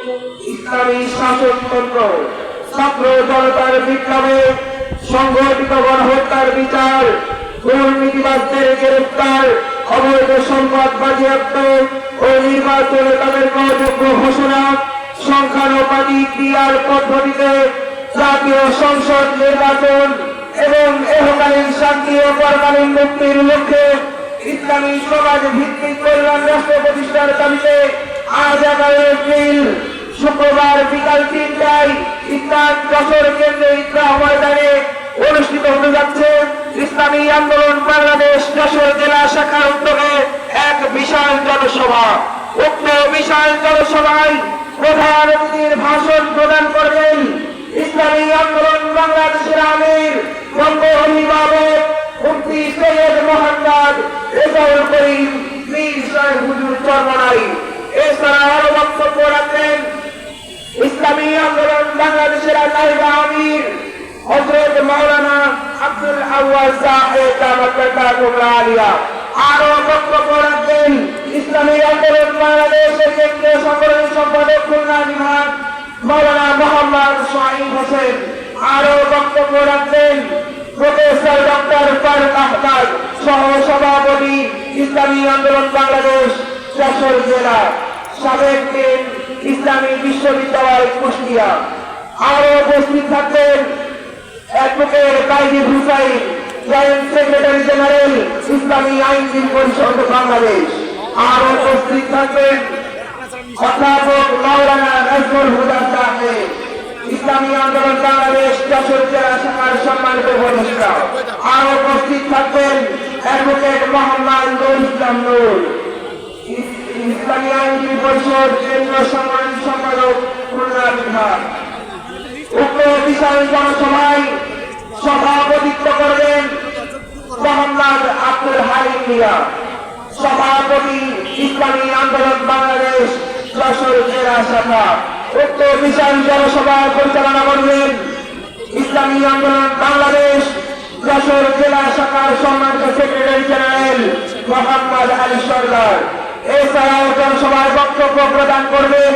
ইসলামী শাসনতন্ত্র ছাত্র জনতার বিপ্লবে সংগঠিত গণহত্যার বিচার দুর্নীতিবাদদের গ্রেফতার অবৈধ সম্পদ বাজেয়াপ্ত ও নির্বাচনে তাদের অযোগ্য ঘোষণা, সংখ্যানুপাতিক ক্রিয়ার পদ্ধতিতে জাতীয় সংসদ নির্বাচন এবং এহকালীন শান্তি ও পরকালীন মুক্তির লক্ষ্যে ইসলামী সমাজ ভিত্তিক কল্যাণ রাষ্ট্র প্রতিষ্ঠার দাবিতে আজ এগারো এপ্রিল শুক্রবার বিকাল তিনটায় ইসলাম যশোর কেন্দ্রে ইসলাম ময়দানে অনুষ্ঠিত হতে যাচ্ছে। ইসলামী আন্দোলন বাংলাদেশ যশোর জেলা শাখার উদ্যোগে এক বিশাল জনসভা। উক্ত বিশাল জনসভায় প্রধান অতিথির ভাষণ প্রদান করবেন ইসলামী আন্দোলন বাংলাদেশের আমির বঙ্গ অভিভাবক মুফতি সৈয়দ মোহাম্মদ রেজাউল করিম মীর সাহেব হুজুর চরমনাই। এছাড়া আরও বক্তব্য রাখবেন ইসলামী আন্দোলন বাংলাদেশের নাইবা আমির হজরত মাওলানা আব্দুল আলিয়া। আরও বক্তব্য ইসলামী আন্দোলন বাংলাদেশের কেন্দ্রীয় সংগঠন সম্পাদক খুলনা বিভাগ, মাওলানা মোহাম্মদ হোসেন। আরও বক্তব্য প্রফেসর ডক্টর ফারুক আহমদ সহ সভাপতি ইসলামী আন্দোলন বাংলাদেশ। যশোর জেলা সাবেক দিন ইসলামী বিশ্ববিদ্যালয় কুষ্টিয়া। আরও উপস্থিত থাকবেন advocate Kaidi Hussain, joint secretary general, Islami Ainjibi Parishad Bangladesh. আরও উপস্থিত থাকবেন অধ্যাপক মাওলানা নজরুল হুদা সাহেব, ইসলামী আন্দোলন বাংলাদেশ যশোর জেলা শাখার সম্মানিত উপদেষ্টা আরও উপস্থিত থাকবেন অ্যাডভোকেট মোহাম্মদ নুর ইসলাম নূর ইস- ইসলামী পরিষদ কেন্দ্রীয় সংগঠন সম্পাদক খুলনা বিভাগ। উক্ত বিশাল জনসভায় সভাপতিত্ব করবেন মোহাম্মদ আব্দুল হালিম মিয়া। সভাপতি ইসলামী আন্দোলন বাংলাদেশ যশোর জেলা শাখা। উক্ত বিশাল জনসভা পরিচালনা করবেন ইসলামী আন্দোলন বাংলাদেশ যশোর জেলা শাখার সম্মানিত সেক্রেটারি জেনারেল মোহাম্মদ আলী সরকার এছাড়াও জনসভায় বক্তব্য প্রদান করবেন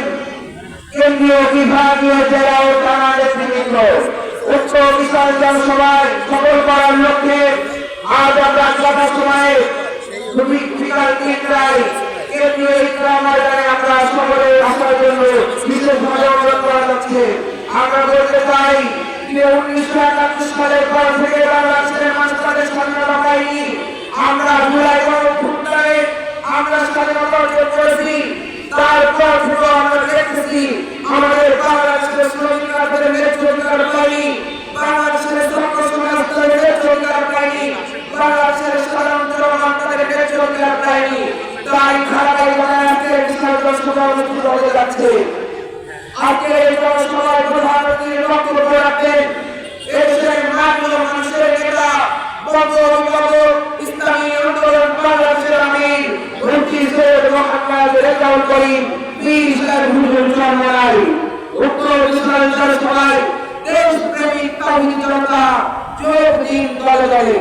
কেন্দ্রীয় বিভাগীয় জেলা ও থানা নেতৃবৃন্দ উক্ত বিশাল জনসভায় সফল করার লক্ষ্যে আজ আমরা যথা সময়ে বিকাল তিনটায় কেন্দ্রীয় ইসলাম ময়দানে আমরা সকলে আসার জন্য বিশেষভাবে অনুরোধ করা যাচ্ছে আমরা বলতে চাই উনিশশো একাত্তর সালের পর থেকে বাংলাদেশের অধিকার পায়নি তাই ধারাবাহিকতায় আজকের বিশাল জনসভা অনুষ্ঠিত হতে যাচ্ছে। আজকের এই জনসভায় প্রধানমন্ত্রীর বক্তব্য রাখবেন এদেশের মাননীয় মানুষের নেতা অভিভাবক ইসলামী আন্দোলন, বাংলাদেশের আমির মুফতি সৈয়দ মোহাম্মদ রেজাউল করিম বীর সাহেব হুজুর চরমাই উত্তর বিশাল জনসভায় দেশপ্রেমিক তাহিদ জনতা যোগ দিন দলে দলে।